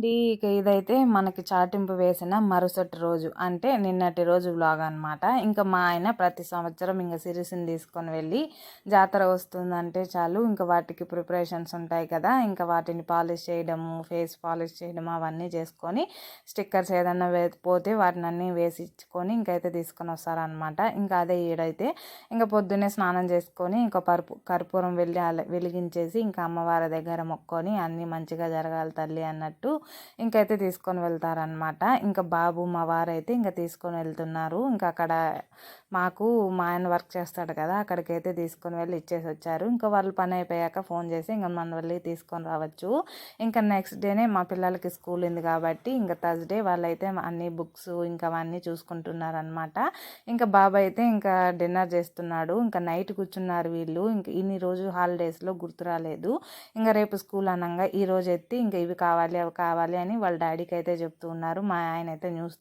అండి ఇక ఇదైతే మనకి చాటింపు వేసిన మరుసటి రోజు. అంటే నిన్నటి రోజు వ్లాగ్ అనమాట ఇంకా మా ఆయన ప్రతి సంవత్సరం ఇంకా సిరిసిని తీసుకొని వెళ్ళి జాతర వస్తుందంటే చాలు. ఇంకా వాటికి ప్రిపరేషన్స్ ఉంటాయి కదా. ఇంకా వాటిని పాలిష్ చేయడము ఫేస్ పాలిష్ చేయడం అవన్నీ చేసుకొని స్టిక్కర్స్ ఏదన్నా పోతే వాటిని అన్నీ వేసి ఇచ్చుకొని ఇంకైతే తీసుకొని వస్తారనమాట ఇంకా అదే ఈడైతే ఇంకా పొద్దున్నే స్నానం చేసుకొని ఇంకా పరుపు కర్పూరం వెళ్ళి వెలిగించేసి ఇంకా అమ్మవారి దగ్గర మొక్కొని అన్నీ మంచిగా జరగాలి తల్లి అన్నట్టు ఇంకైతే తీసుకొని వెళ్తారనమాట ఇంకా బాబు మా వారైతే ఇంకా తీసుకొని వెళ్తున్నారు. ఇంకా అక్కడ మాకు మా ఆయన వర్క్ చేస్తాడు కదా అక్కడికైతే తీసుకొని వెళ్ళి ఇచ్చేసి వచ్చారు. ఇంకా వాళ్ళు పని అయిపోయాక ఫోన్ చేసి ఇంకా మన వెళ్ళి తీసుకొని రావచ్చు. ఇంకా నెక్స్ట్ డేనే మా పిల్లలకి స్కూల్ ఉంది కాబట్టి ఇంకా థర్స్డే వాళ్ళైతే అన్ని బుక్స్ ఇంకా అవన్నీ చూసుకుంటున్నారనమాట ఇంకా బాబాయ్ అయితే ఇంకా డిన్నర్ చేస్తున్నాడు. ఇంకా నైట్ కూర్చున్నారు వీళ్ళు. ఇంకా ఇన్ని రోజు హాలిడేస్లో గుర్తు రాలేదు. ఇంకా రేపు స్కూల్ అనగా ఈ రోజు ఎత్తి ఇంకా ఇవి కావాలి అవి కావాలి అని వాళ్ళ డాడీకి అయితే చెప్తూ ఉన్నారు. మా ఆయన అయితే న్యూస్